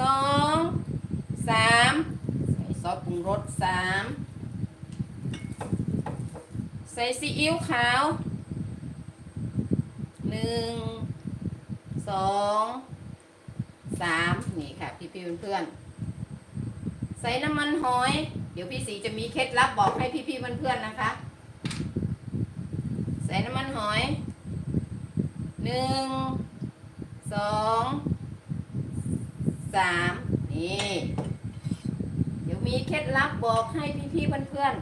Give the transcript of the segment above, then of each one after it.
สองสามใส่ซอสปรุงรสสามใส่ซีอิ๊วขาวหนึ่งสองสามนี่ค่ะ พี่พี่ๆเพื่อนๆใส่น้ำมันหอย เดี๋ยวพี่สีจะมีเคล็ดลับบอกให้พี่พี่ๆเพื่อนๆนะคะ ใส่น้ำมันหอยหนึ่งสอง สามนี่ เดี๋ยวมีเคล็ดลับบอกให้พี่ๆเพื่อน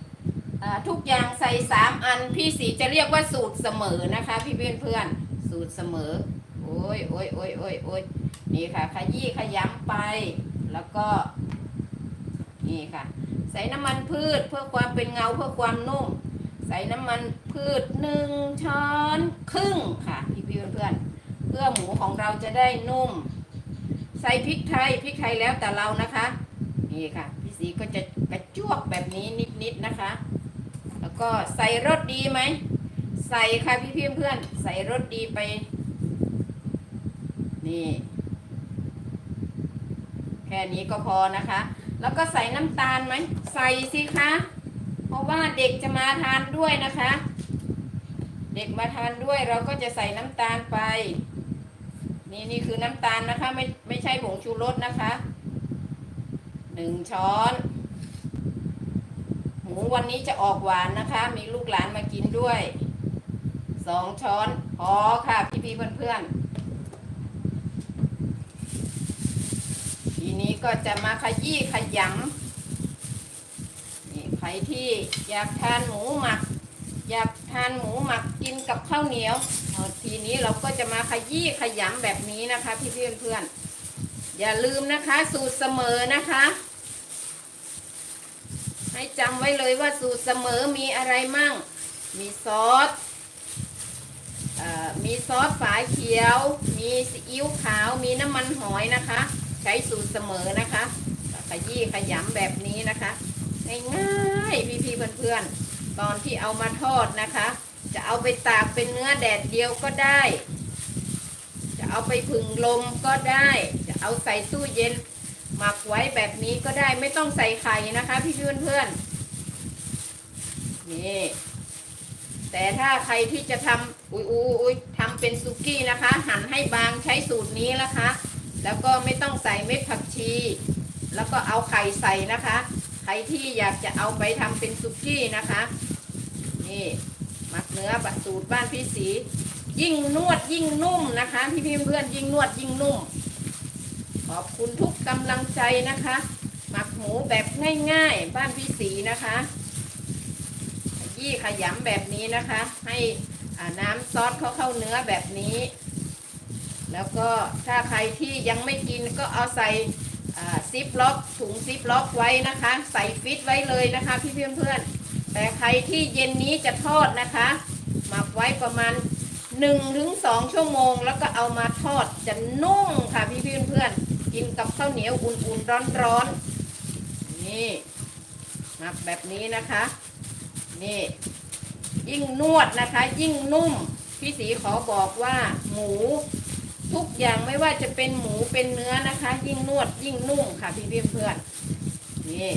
ๆอ่าทุกอย่างใส่สามอันพี่สีจะเรียกว่าสูตรเสมอนะคะ พี่เพื่อนๆสูตรเสมอ โอ้ยโอ้ยโอ้ยโอ้ยโอ้ยนี่ค่ะ ขยี้ขยำไป แล้วก็ นี่ค่ะ ใส่น้ำมันพืชเพื่อความเป็นเงาเพื่อความนุ่ม ใส่น้ำมันพืชหนึ่งช้อนครึ่งค่ะ พี่เพี่อนเพื่อนเพื่อหมูของเราจะได้นุ่ม ใส่พริกไทยพริกไทยแล้วแต่เรานะคะ นี่ค่ะ พี่สีก็จะกระจวกแบบนี้นิดๆนะคะ แล้วก็ใส่รสดีไหม ใส่ค่ะพี่พี่เพื่อนๆใส่รสดีไป นี่ แค่นี้ก็พอนะคะ แล้วก็ใส่น้ำตาลไหม ใส่สิคะเพราะว่าเด็กจะมาทานด้วยนะคะ เด็กมาทานด้วยเราก็จะใส่น้ำตาลไป นี่นี่คือน้ำตาลนะคะ ไม่ไม่ใช่ผงชูรสนะคะหนึ่งช้อน หมูวันนี้จะออกหวานนะคะ มีลูกหลานมากินด้วยสองช้อนพอค่ะพี่พี่ๆเพื่อนทีนี้ก็จะมาขยี้ขยำนี่ใครที่อยากทานหมูหมัก อยากทานหมูหมักกินกับข้าวเหนียว นี้เราก็จะมาขยี้ขยำแบบนี้นะคะ พี่พี่ๆเพื่อนๆอย่าลืมนะคะ สูตรเสมอนะคะ ให้จำไว้เลยว่าสูตรเสมอมีอะไรมั่ง มีซอสมีซอสฝาเขียว มีซีอิ๊วขาว มีน้ำมันหอยนะคะ ใช้สูตรเสมอนะคะ ขยี้ขยำแบบนี้นะคะ ง่ายๆพี่ๆเพื่อนๆตอนที่เอามาทอดนะคะ จะเอาไปตากเป็นเนื้อแดดเดียวก็ได้ จะเอาไปผึ่งลมก็ได้ จะเอาใส่ตู้เย็น หมักไว้แบบนี้ก็ได้ไม่ต้องใส่ไข่นะคะ พี่เพื่อนเพื่อนนี่แต่ถ้าใครที่จะทำอุ้ยอุ้ยอุ้ยทำเป็นซุกี้นะคะ หั่นให้บางใช้สูตรนี้นะคะ แล้วก็ไม่ต้องใส่เม็ดผักชี แล้วก็เอาไข่ใส่นะคะ ใครที่อยากจะเอาไปทำเป็นซุกี้นะคะ นี่ หมักเนื้อบัดสูตรบ้านพี่สียิ่งนวดยิ่งนุ่มนะคะ พี่พี่เพื่อนๆยิ่งนวดยิ่งนุ่ม ขอบคุณทุกกำลังใจนะคะ หมักหมูแบบง่ายๆ บ้านพี่สีนะคะยี่ขยำแบบนี้นะคะ ให้น้ำซอสเขาเข้าเนื้อแบบนี้ แล้วก็ถ้าใครที่ยังไม่กินก็เอาใส่ซิปล็อกถุงซิปล็อกไว้นะคะ ใส่ฟิตไว้เลยนะคะ พี่เพื่อนๆ แต่ใครที่เย็นนี้จะทอดนะคะ หมักไว้ประมาณ1นถึงสชั่วโมง แล้วก็เอามาทอดจะนุ่มค่ะพี่เพื่อนๆกินกับข้าวเหนียวอุ่นๆร้อนๆนี่หมักแบบนี้นะคะ นี่ ยิ่งนวดนะคะ ยิ่งนุ่มพี่สีขอบอกว่าหมูทุกอย่างไม่ว่าจะเป็นหมูเป็นเนื้อนะคะ ยิ่งนวดยิ่งนุ่มค่ะพี่เพื่อนๆนี่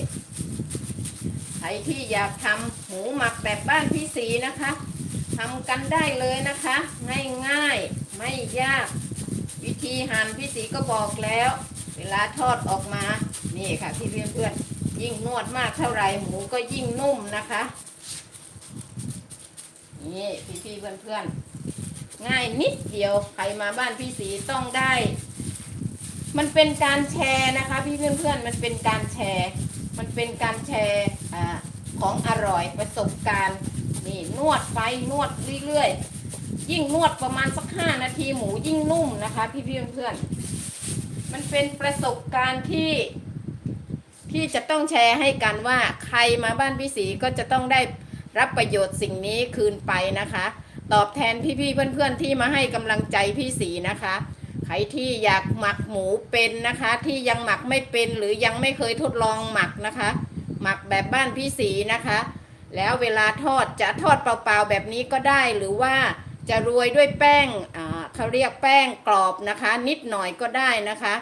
ใครที่อยากทำหมูหมักแบบบ้านพี่สีนะคะทำกันได้เลยนะคะ ง่ายๆไม่ยาก วิธีหั่นพี่สีก็บอกแล้ว เวลาทอดออกมา นี่ค่ะพี่เพื่อนๆยิ่งนวดมากเท่าไหร่หมูก็ยิ่งนุ่มนะคะ นี่พี่ๆเพื่อนๆ ง่ายนิดเดียวใครมาบ้านพี่สีต้องได้ มันเป็นการแชร์นะคะ พี่เพื่อนๆมันเป็นการแชร์ มันเป็นการแชร์อของอร่อยประสบการณ์นี่นวดไปนวดเรื่อยๆ ยิ่งนวดประมาณสักห้านาทีหมูยิ่งนุ่มนะคะพี่เพื่อนๆมันเป็นประสบการณ์ที่ที่จะต้องแชร์ให้กันว่าใครมาบ้านพี่สีก็จะต้องได้รับประโยชน์สิ่งนี้คืนไปนะคะ ตอบแทนพี่ๆเพื่อนๆที่มาให้กำลังใจพี่สีนะคะ ใครที่อยากหมักหมูเป็นนะคะ ที่ยังหมักไม่เป็นหรือยังไม่เคยทดลองหมักนะคะ หมักแบบบ้านพี่สีนะคะ แล้วเวลาทอดจะทอดเปล่าๆแบบนี้ก็ได้หรือว่าจะโรยด้วยแป้งอ่าเขาเรียกแป้งกรอบนะคะ นิดหน่อยก็ได้นะคะ